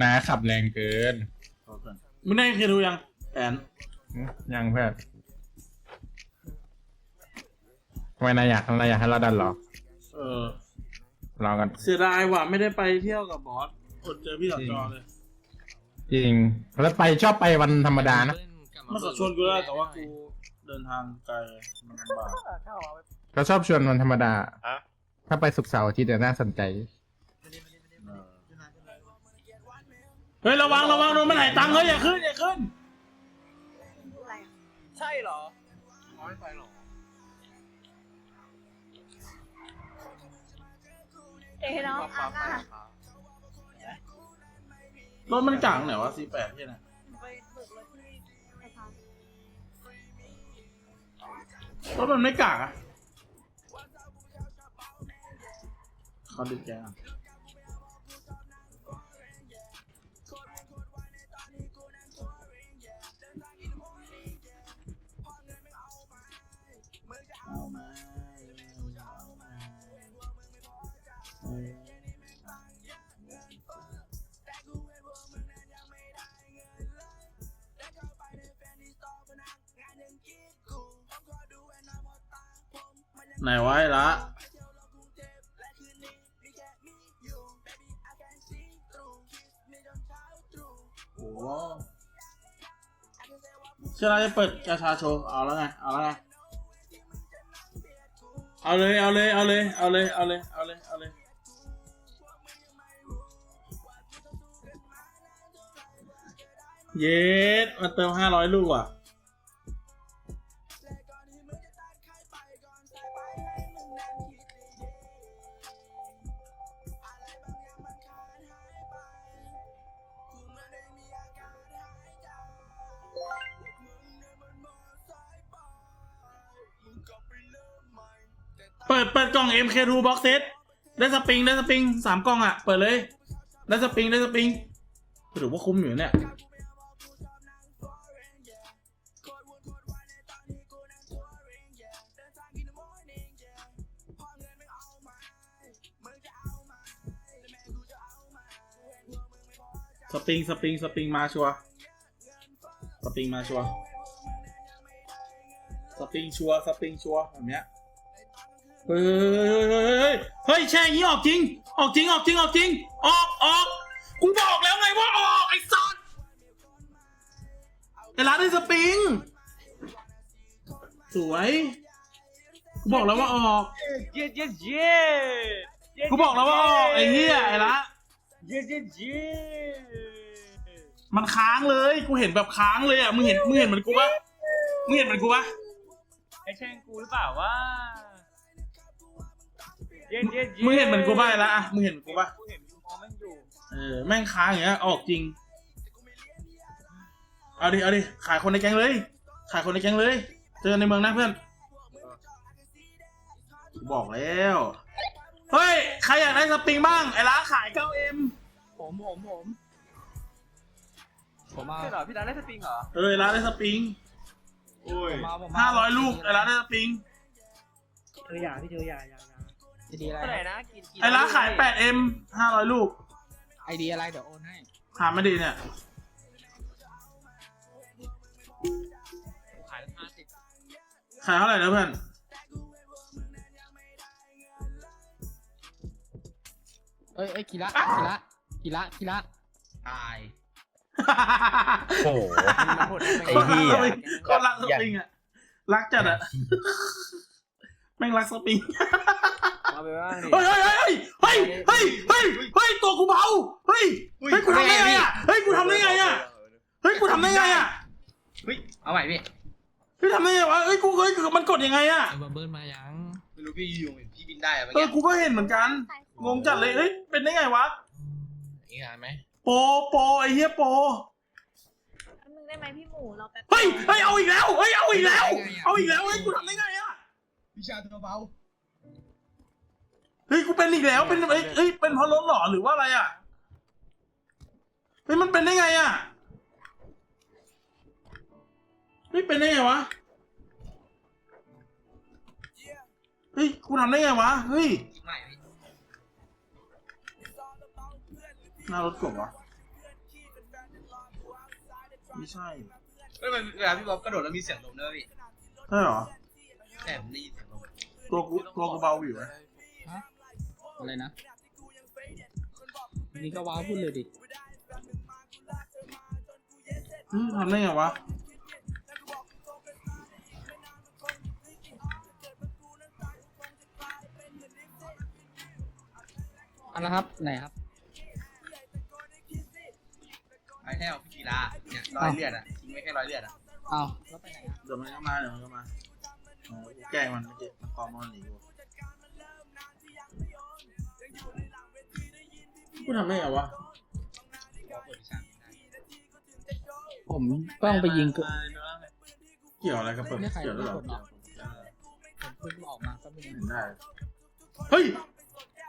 นาขับแรงเกินมึงได้เคยดูยังแอนอืมยังเพื่อนทำไมนายอยากนายอยากให้เราดันเหรอเออ รอกัน เสียดายว่ะไม่ได้ไปเที่ยวกับบอสอดเจอพี่ต่อจอเลย จริง แล้วไปชอบไปวันธรรมดานะมันก็ชวนกูได้แต่ว่ากูเดินทางไกลมันลำบาก เขาชอบชวนวันธรรมดาถ้าไปสุกร์เสาร์อาทิตย์เนี่ยน่าสนใจ ฮ้ยระวังระวังโดนมันไหนตังค์เฮ้ยอย่าขึ้นอย่าขึ้นใช่เหรอไม่ไปหรอเอ๊ะน้องอาก้ารถมันจังไหนวะสี่แปดที่ไหนไปฝึกรถที่ไอ้ทางรถมันไม่กากอะเขาดึกแกงเอา ไหนวะไอ้ละโอ้โหเชื่อเราจะเปิดกาชาโชว์เอาแล้วไง เอาแล้วไง เอาเลย เอาเลย เอาเลย เอาเลย เอาเลย เอาเลย เอาเลย เย็ดมาเติมห้าร้อยลูกอะ เปิดเปิดกล่อง MK2 box set ได้สปริงได้สปริงสามกล่องอะ เปิดเลย ได้สปริงได้สปริงถือว่าคุ้มอยู่เนี่ย ปริง สปริง สปริงมาชัวร์สปริงมาชัวร์สปริงชัวร์สปริงชัวร์แบบเนี้ยเฮ้ยเฮ้ยเฮ้ยเฮ้ยแช่อย่างนี้ออกจริง ออกจริงออกจริงออกจริง ออกออกกูบอกแล้วไงว่าออกไอ้สัสไอ้ร้านได้สปริง สวยกูบอกแล้วว่าออกเย้เย้เย้กูบอกแล้วว่าออกไอ้เหี้ยไอ้ละเย้เย้เย้ มันค้างเลย กูเห็นแบบค้างเลยอะ มึงเห็น มึงเห็นเหมือนกูปะมึงเห็นเหมือนกูปะไอ้แช่งกูหรือเปล่าวะเย้เย้เย้มึงเห็นเหมือนกูปะไอ้ละอะมึงเห็นเหมือนกูปะกูเห็นกูมองแม่งอยู่ เออ แม่งค้างอย่างเงี้ย ออกจริง เอาดิ เอาดิ ขายคนในแก๊งเลย ขายคนในแก๊งเลย เจอในเมืองนะเพื่อน บอกแล้ว เฮ้ย ใครอยากได้สปริงบ้าง ไอ้ร้านขาย 9M ผมผมผม ผมมาใช่เหรอพี่ร้านได้สปริงเหรอเออไอ้ร้านได้สปริงผมมาผมมาห้าร้อยลูกไอ้ร้านได้สปริงเจออย่าพี่เจออย่าอย่าอย่าไอดีอะไรเท่าไหร่นะกินกินไอ้ร้านขาย 8M 500ลูกไอดีอะไรเดี๋ยวโอนให้หาไม่ดีเนี่ยขายห้าสิบขายเท่าไหร่นะเพื่อนเอ้ยเอ้ยคีระคีระคีระคีระตาย โอ้โหไอ้เหี้ยก็รักสปริงอะรักจัดอะแม่งรักสปริงเอาไปบ้างดิเฮ้ยเฮ้ยเฮ้ยเฮ้ยเฮ้ยเฮ้ยเฮ้ยตัวกูเบาเฮ้ยเฮ้ยกูทำได้ไงอะเฮ้ยกูทำได้ไงอะเฮ้ยกูทำได้ไงอะเอาใหม่พี่เฮ้ยทำได้ไงวะเฮ้ยกูเฮ้ยมันกดยังไงอะไอ้บับเบิ้ลมายังไม่รู้พี่อยู่เห็นพี่บินได้อะเมื่อเออกี้กูก็เห็นเหมือนกันงงจัดเลยเฮ้ยเป็นได้ไงวะอีกงานไหม โปโปไอ้เหี้ยโปมึงได้ไหมพี่หมูเราแป๊บเฮ้ยเฮ้ยเอาอีกแล้วเฮ้ยเอาอีกแล้ว เอาอีกแล้วเฮ้ยกูทำได้ไงอะวิชาตัวเบาเฮ้ยกูเป็นอีกแล้วเป็นเฮ้ยเฮ้ยเป็นเพราะรถเหรอหรือว่าอะไรอะเฮ้ยมันเป็นได้ไงอะเฮ้ยเป็นได้ไงวะเฮ้ยกูทำได้ไงวะเฮ้ยอีกใหม่ หน้ารถกบวะไม่ใช่เฮ้ยมันเวลาพี่บ๊อบกระโดดแล้วมีเสียงลมด้วยพี่ใช่เหรอ แต่ผมได้ยินเสียงลมตัวกูตัวกูเบาอยู่นะอะไรนะนี่ก็ว้าวพูดเลยดิอืมทำได้ไงวะอันละครับ ไหนครับ แค่เอาพี่กีฬาเนี่ยรอยเลือดอะทิ้งไว้แค่รอยเลือดอะเอาแล้วไปไหนอะเดี๋ยวมันก็มาเดี๋ยวมันก็มาเออกูแกล้งมันเมื่อกี้มันตอมมันหนีกูกูทำได้ไงวะบอกเปิดวิชาไม่ได้ผมต้องไปยิงเกิด เกี่ยวอะไรกับเปิดเรียกใครเกี่ยวด้วยเหรอเรียกคนเหรอผมเพิ่งออกมาก็ไม่เห็รู้นได้เฮ้ย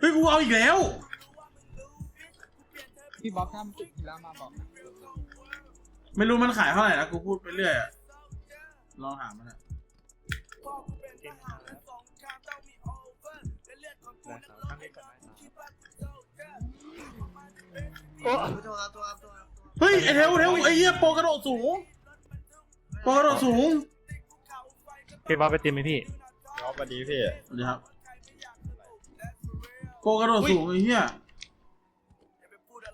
เฮ้ยกูเอาอีกแล้วพี่บ๊อบถ้าจุดกีฬามาบอกนะ ไม่รู้มันขายเท่าไหร่นะกูพูดไปเรื่อยอะลองถามมันอะเฮ้ยไอเทวเทวไอเหี้ยโปรกระโดดสูงโปรกระโดดสูงพี่บ๊อบไปติมไหมพี่สวัสดีครับโปรกระโดดสูงไอเหี้ย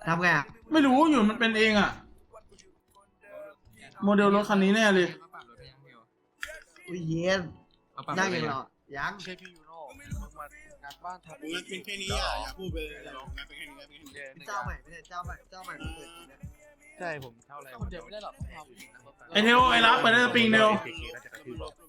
ทำไงอะไม่รู้อยู่มันเป็นเองอะ โมเดลรถคันนี้แน่เลยอุ้ยเย็นนั่งอย่างเรายังใช่พี่ยูโน่มึงมางานบ้านทำงั้นเป็นแค่นี้อะอย่าพูดไปเลยงั้นเป็นแค่นี้งั้นเป็นแค่นี้เจ้าใหม่ไม่ใช่เจ้าใหม่เจ้าใหม่เปิดนะใช่ผมเท่าไรคนเดียวไม่ได้หรอกต้องพาผู้หญิงนั่งรถไปไอเทวไอรับไปได้สปริงเดียว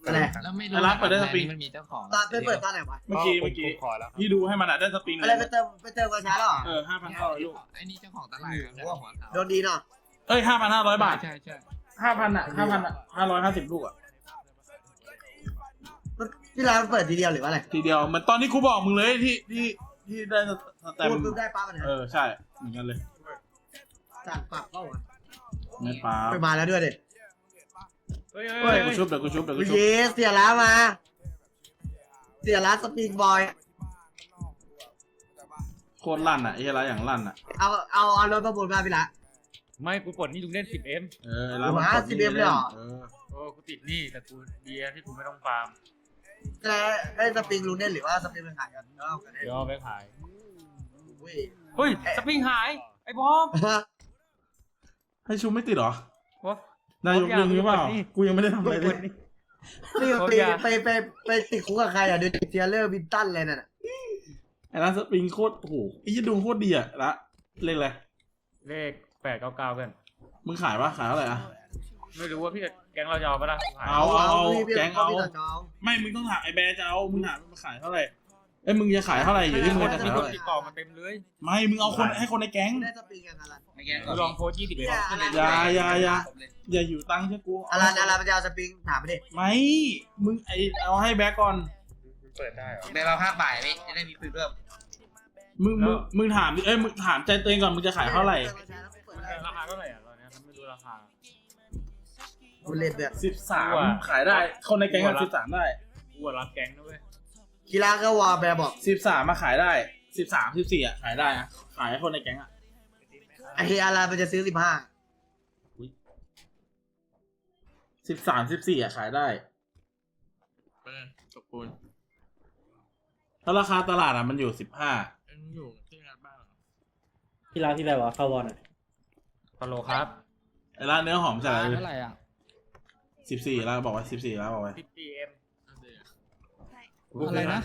อะไรแล้วไม่ไอ้ร้านเปิดได้สปริง มันมีเจ้าของตอนไปเปิดตอนไหนวะเมื่อกี้เมื่อกี้ขอแล้วพี่ดูให้มันอะได้สปริงอะไรเลไปยเติมไปเติมกระช้าหรอเออห้าพันเท่าลูกไอ้นี่เจ้าของตลาดครับเจ้าของหัวขาวโดนดีเนาะเอ้ยห้าพันห้าร้อยบาท ใช่ใช่ ห้าพันอะห้าพันอะห้าร้อยห้าสิบลูกอะ ที่ร้านเปิดทีเดียวหรือว่าอะไรทีเดียวเหมือนตอนที่กูบอกมึงเลยที่ที่ที่ได้สแตมพูดป์ปุ๊บได้ปั๊บมันเออใช่ เหมือนกันเลยจัดปรับเข้ามาไม่ป้าไปมาแล้วด้วยเด็เฮ้ยเฮ้ยกูชุบเดี๋ยวกูชุบเดี๋ยวกูชุบเยสเสียร้านมา เสียร้านสปริงบอย โคตรลั่นอะไอ้เหี้ยไรอย่างลั่นอะเอาเอาเอารถประมูลมาพี่ละ ไม่กูกดนี่ลุงเล่น 10M เออแล้วโอ้โหกด 10M เลยเหรอ เออโอ้กูติดหนี่แต่กูดีอะที่กูไม่ต้องฟาร์มแต่ได้สปริงลุงเล่นหรือว่าสปริงมันขายกันเอากันได้เดี๋ยวเอาไปขาย อุ้ยเฮ้ยสปริงหาย ไอ้บ๊อบให้ชุบไม่ติดเหรอบ๊อบนายกดึงหรือเปล่ากดนี่กูยังไม่ได้ทำอะไรเลยนี่โอ้ยไปอย่าไปไปไปติดคุกกับใครอะเดี๋ยวเทียเลอร์วินตันเลยน่ะไอ้ร้านสปริงโคตรโอ้โหไอ้ยี่ดวงโคตรดีอะละเลขอะไรเลขแปดเก้าเก้ากันมึงขายปะขายเท่าไหร่อะไม่รู้ว่าพี่แก๊งเราจะเอาปะล่ะขายเอาพี่พี่แก๊งเอาพี่ต่น้องไม่มึงต้องถามไอ้แบร์จะเอามึงถามมันขายเท่าไหร่เอ้ยมึงจะขายเท่าไหร่อยู่ที่มึงจะมีขายคเท่านไหร่ติดต่อมาเต็มเลยไม่มึงเอาคนให้คนในแก๊งได้สปริงยังอลันไม่แก้กูลองโพสยี่สิบเนี่เอ็ดยอลันอย่าอย่าอย่าผมเลยอย่าอยู่ตังค์ใช่กูอลันอลันมันจะเอาสปริงถามไปดิไม่มึงไอเอาให้แบร์ก่อนเปิดได้เหรอแม่เราห้าบ่ายพี่จะได้มีปืนเพิ่มมึงมึงมึงถามดิเอ้ยมึงถามใจตัวเองก่อนมึงจะขายเท่าไหร่ ราคาเท่าไหร่อะตอนเนี้ยไม่รู้ราคา บุลเลตเนี่ยสิบสามว่าขายได้ คนในแก๊งอะสิบสามได้กูว่ารับแก๊งนะเว้ยกีฬาก็วอลแบร์บอกสิบสามมาขายได้สิบสามสิบสี่อะขายได้อะขายให้คนในแก๊งอะไอเฮียอลันมันจะซื้อสิบห้าสิบสามสิบสี่อะขายได้ขอบคุณแล้วราคาตลาดอะมันอยู่สิบห้าอยู่ที่งานบ้านกีฬาที่ไรวะเข้าวอลอะ ฮัลโหลครับไอ้ร้านเนื้อหอมใส่อะไรเท่าไหร่อะสิบสี่แล้วบอกไว้สิบสี่แล้วบอกไว้พี่พีเอ็มอะไรนะ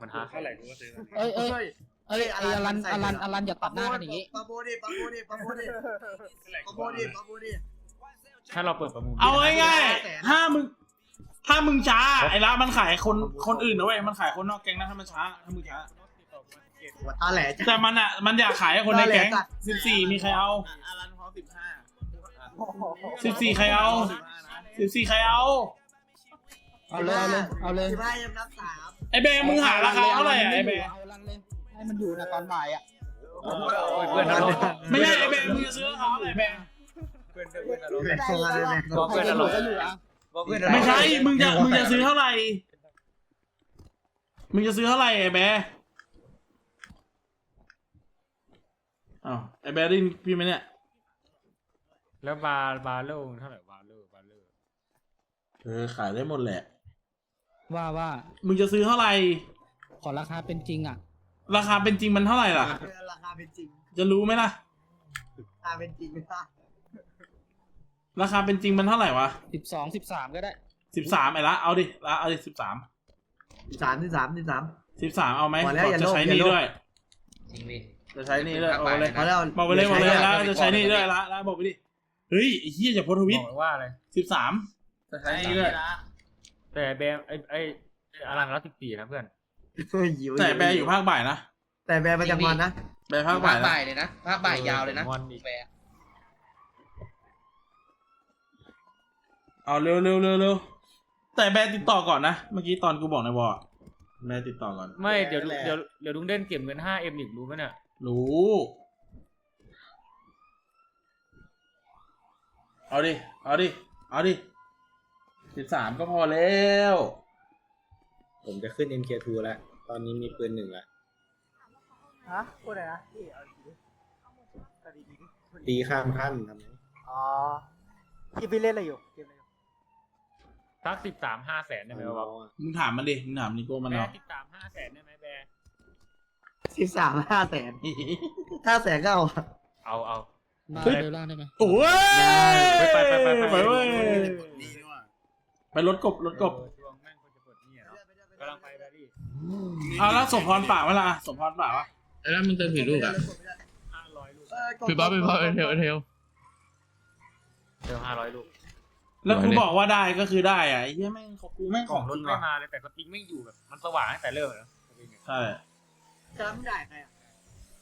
มันหาเท่าไหร่กูก็ซื้อเอ้ยเอ้ยเอ้ยไอ้อลันอลันอลันอย่าตัดหน้ากันอย่างงี้ปะโบดิปะโบดิปะโบดิปะโบดิปะโบดิถ้าเราเปิดประมูลเอาง่ายๆถ้ามึงถ้ามึงช้าไอ้ร้านมันขายคนคนอื่นนะเว้ยมันขายคนนอกแก๊งนะถ้ามันช้าถ้ามึงช้าหัวตาแหลจ้ะแต่มันอะมันอยากขายให้คนในแก๊งได้เลยจ้ะสิบสี่มีใครเอาอารันพร้อม สิบห้าสิบสี่ใครเอาสิบสี่ใครเอา เอาเลยเอาเลยเอาเลยสิบห้ายังนับสามไอ้แบร์มึงหาราคาเท่าไหร่อะไอ้แบร์เอาลันเลยให้มันอยู่นะตอนบ่ายอะเพื่อนนรกไม่ใช่ไอ้แบร์มึงจะซื้อราคาเท่าไหร่แบร์เพื่อนเพื่อนนรกแบ่งโซนเลยแบ่งโซนใครจะอยู่ก็อยู่อะบอกเพื่อนไม่ใช่มึงจะมึงจะซื้อเท่าไหร่มึงจะซื้อเท่าไหร่ไอ้แบร์อ้าวไอ้แบร์ได้ยินพี่ไหมเนี่ย แล้วบาร์บาร์โลเท่าไหร่บาร์โลบาร์โลเออขายได้หมดแหละ ว่าว่ามึงจะซื้อเท่าไหร่ ขอราคาเป็นจริงอะ ราคาเป็นจริงมันเท่าไหร่ล่ะ ราคาเป็นจริง จะรู้ไหมล่ะ ราคาเป็นจริงไม่ได้ราคาเป็นจริงมันเท่าไหร่วะสิบสองสิบสามก็ได้สิบสามไอ้ละ เอาดิละเอาดิสิบสามสามที่สามที่สามสิบสามเอาไหมพอแล้วอย่าจะโลภใช้อย่านี่โลภ ด้วย จริงดิ จะใช้นี่ด้วยเอาไปเลย พอแล้ว บอกไปเลยบอกเลยดี๋วละใช้จะใช้นี่ด้วยละละบอกไปดิ เฮ้ยไอ้เหี้ยอย่าโพสต์ทวิบตอกว่าอะไรสิบสามจะใช้นี่ด้วยแต่แบมไอ้ไอ้ไอ้อลังรักสิบสี่นะเพื่อนหิวแต่แบร์อยู่ภาคบ่ายนะแต่แบร์ประจำวันนะแบร์ภาภาคคบ่ายนะบ่ายเลยนะภาคบ่ายยาวเลยนะงอนอีกแบร์เอาเร็วเร็วเร็วเร็วแต่แบร์ติดต่อก่อนนะเมื่อกี้ตอนกูบอกในวอร์แบร์ติดต่อก่อน ไม่เดี๋ยวเดี๋ยวเดี๋ยวลุงเด่นเก็บเงินห้าเอ็มอีกรู้ไหมเนี่ยรู้ เอาดิ เอาดิ เอาดิสิบสามก็พอแล้ว ผมจะขึ้น MK2 แล้ว ตอนนี้มีปืนหนึ่งแล้วฮะพูดอะไรนะพี่เอาตีข้ามขั้นทำไมอ๋อพี่พี่เล่นอะไรอยู่เกมอะไรอยู่สักสิบสามห้าแสนได้ไหมวะมึงถามมันดิ มึงถามนิโก้มันแบเอาสิบสามห้าแสนได้ไหมแบร์สิบสามห้าแสนห้าแสนก็เอา เอาเอา มาเฮ้ยเร็วล่างได้ไหมโอ้ยไปไปไปไปไปไปเว้ยไปรถกบรถกบเออช่วงแม่งคนจะเปิดนี่อะเนาะกำลังไปแบรี่เอาแล้วสมพรป่าวะล่ะสมพรป่าวะแล้วมึงเติมผิดลูกอะห้าร้อยลูกพี่บ๊อบพี่บ๊อบเอเทลเอเทลเติมห้าร้อยลูกแล้วกูบอกว่าได้ก็คือได้อะไอ้เหี้ยแม่งของกูแม่งกขล่อองงจรถริงไม่ว่ะมาเลยแต่สปริงไม่อยู่แบบมันสว่างตั้งแต่เริ่มเลยนะสปริงอะใช่จะไม่ได้ใครอะ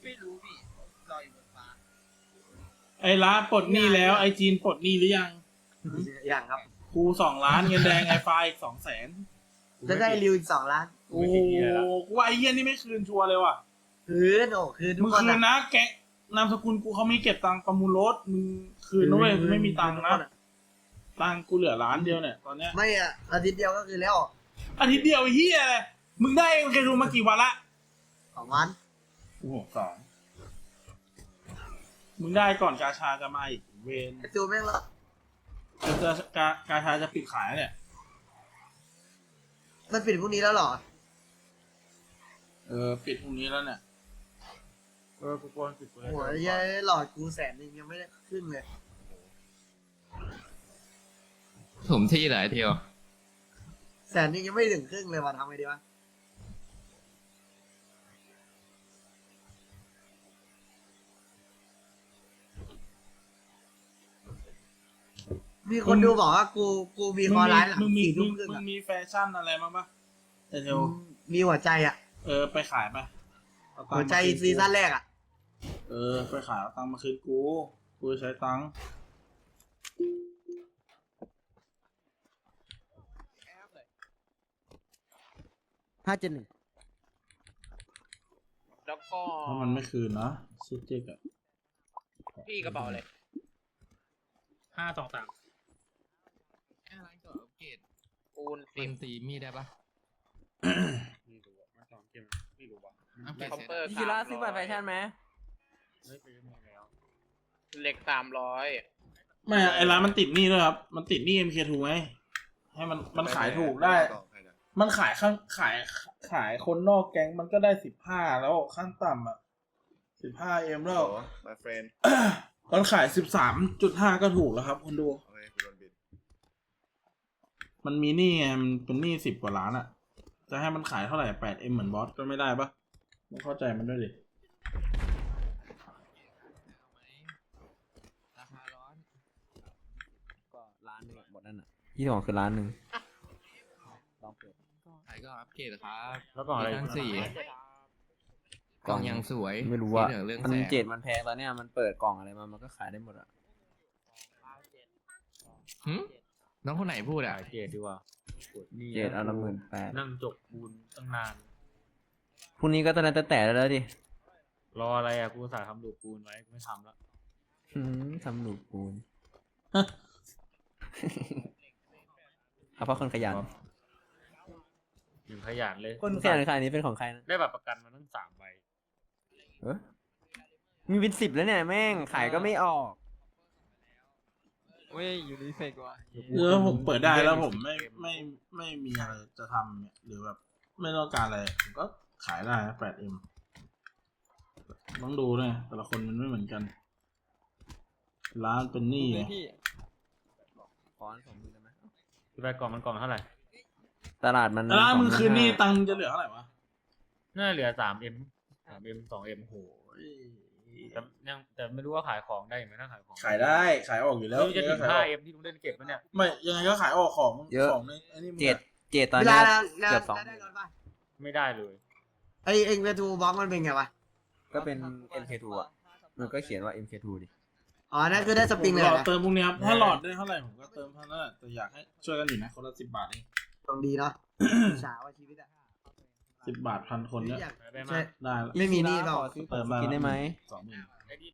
ไม่รู้พี่ลอยอยู่บนฟ้า ไอ้ร้านปลดหนี้แล้วไอ้จีนปลดหนี้หรือยังอย่างครับกูสองล้านเงินแดงไอไฟอีกสองแสนจะได้ริวอีกสองล้านโอ้โหกูว่าไอ้เหี้ยนี่ไม่คืนชัวร์เลยว่ะคืนโอ้คืนทุมึกงคนคืนอะนะแกะนามสกุลกูเขามีเก็บตังค์ประมูลรถมึงคืนด้วยกูไม่มีตังค์นะตังค์กูเหลือล้านเดียวเนี่ยตอนเนี้ยไม่อะอาทิตย์เดียวก็คือแล้วอาทิตย์เดียวไอ้เฮียเลยมึงได้เอ็มเคดูมากี่วันละสองวันโอ้โหสอง มึงได้ก่อนกาชาจะมาอีกเวนไอจูแม่งละจะจะกากาชาจะปิดขายเนี่ย มันปิดพรุ่งนี้แล้วเหรอ เออ ปิดพรุ่งนี้แล้วเนี่ย เออกูกลัวมันปิดกูเลยโอ้ยยัยหลอดกูแสนนึงยังไม่ได้ขึ้นเลยผมที่ไหนเทียว แสนนึงยังไม่ถึงครึ่งเลยว่ะทำไงดีวะ มีคนดูบอกว่ากูกูมีคอไลน์หลังมึงมีสี่มึทุ่งมครึ่งมึงอะมีแฟชั่นอะไรบ้างปะเอเทลมีหัวใจอะ เออไปขายไปเอาตังค์หัวใจมาคืนกูซีซั่นแรกอะ เออ ไปขายเอาตังค์มาคืนกู กูจะใช้ตังค์ห้าเจ็ดหนึ่งแล้วก็เพราะมันไม่คืนนะชิดเจ๊กอะพี่กระเป๋าเลยห้าสองสาม ร้านก็อัปเกรดปูนเป็สินบตีมีดได้ปะไม่รู้อะมันสองเกมไม่รู้ว่ะอัปเกรดคอมเสร็จเปอร์พี่กีฬาซื้อบัตรแฟชั่นไหมไม่ไปยังไงแล้วเหล็กสามร้อยไม่อะไอ้ร้านมันติดหนี้ด้วยครับ มันติดหนี้ MK2 ไงให้มันมันขายถูกได้ มันขายข้างขายขายคนนอกแก๊งมันก็ได้สิบห้าแล้วขั้นต่ำอะสิบห้าเอ็มแล้ว my friend มันขายสิบสามจุดห้าก็ถูกแล้วครับคนดูโอเคกูโดนบิด มันมีหนี้ไงมันเป็นหนี้สิบกว่าล้านอะจะให้มันขายเท่าไหร่แปดเอ็มเหมือนบอสก็ไม่ได้ปะมึงเข้าใจมันด้วยดิราคาร้อนก็ร้านหนึ่งหมดนั่นอะที่สองคือร้านหนึ่งลองเปิดขายก็อัปเกรดครับแล้วกล่องอะไรมีทั้งสี่กล่องยังสวยไม่รู้ว่าคิดถึงเรื่องมันแสงเจ็ดมันแพงตอนเนี้ยมันเปิดกล่องอะไรมามันก็ขายได้หมดอะหึ น้องคนไหนพูดอะ ขายเกตดีกว่าปวดหนี่เจ็ดเอาละหมื่นแปดนั่งจกปูนตั้งนาน พรุ่งนี้ก็ตอนนั้นแต่แต่แล้วดิรออะไรอะกูอุตสาห์ทำดูดปูนไว้กูไม่ทำแล้วหืมทำหนูปูน เอาเพราะคนขยันถึงขยันเลยคนขยันขายนี้เป็นของใครนะได้บัตรประกันมาตั้งสามใบ เออมีเป็นสิบแล้วเนี่ยแม่งขายก็ไม่ออก เว้ยอยู่ดีเฟกว่ะเออผมเปิดได้แล้วผมไม่ไม่ไม่มีอะไรจะทำเนี่ยหรือแบบไม่ต้องการอะไรผมก็ขายได้นะ 8M ต้องดูด้วยแต่ละคนมันไม่เหมือนกัน ร้านเป็นหนี้ไงพี่ขออันสองหมื่นได้ไหมที่ไปกล่องมันกล่องเท่าไหร่ตลาดมันร้านมึง2,500คืนหนี้ตังค์จะเหลือเท่าไหร่วะน่าเหลือสามเอ็มสามเอ็มสองเอ็มโห แต่ยังแต่ไม่รู้ว่าขายของได้ไหมถ้าขายของขายได้ขายออกอยู่แล้วไม่รู้จะถึงขายห้าออกเอ็มที่ลุงเล่นเก็บปะเนี่ยไม่ยังไงก็ขายออกของเยอะ ของในไอ้นี่มึงเจ็ดอะเจ็ดตอนเวเนี้ลายแล้วแล้วเกือบสองได้รถป่ะไม่ได้เลย ไอเอ็งเวทูบล็อกมันเป็นไงวะ ก็เป็น MK2 อะมันก็เขียนว่า MK2 ดิ อ๋อ นั่นคือได้สปริงเลยผมหลอดนะเติมพวกนี้ครับถ้าหลอดได้เท่าไหร่ผมก็เติมเท่านั้นแหละแต่อยากให้ช่วยกันอยู่นะคนละสิบบาทเอง ตรงดีเนาะฉาว่าชีวิตอะ สิบบาทพันคนเนี่ยอยากไปใช่มาได้ละไม่มีหนี้เปล่าขอซื้อเติมกินได้ไหมสองหมื่นไอ้ที่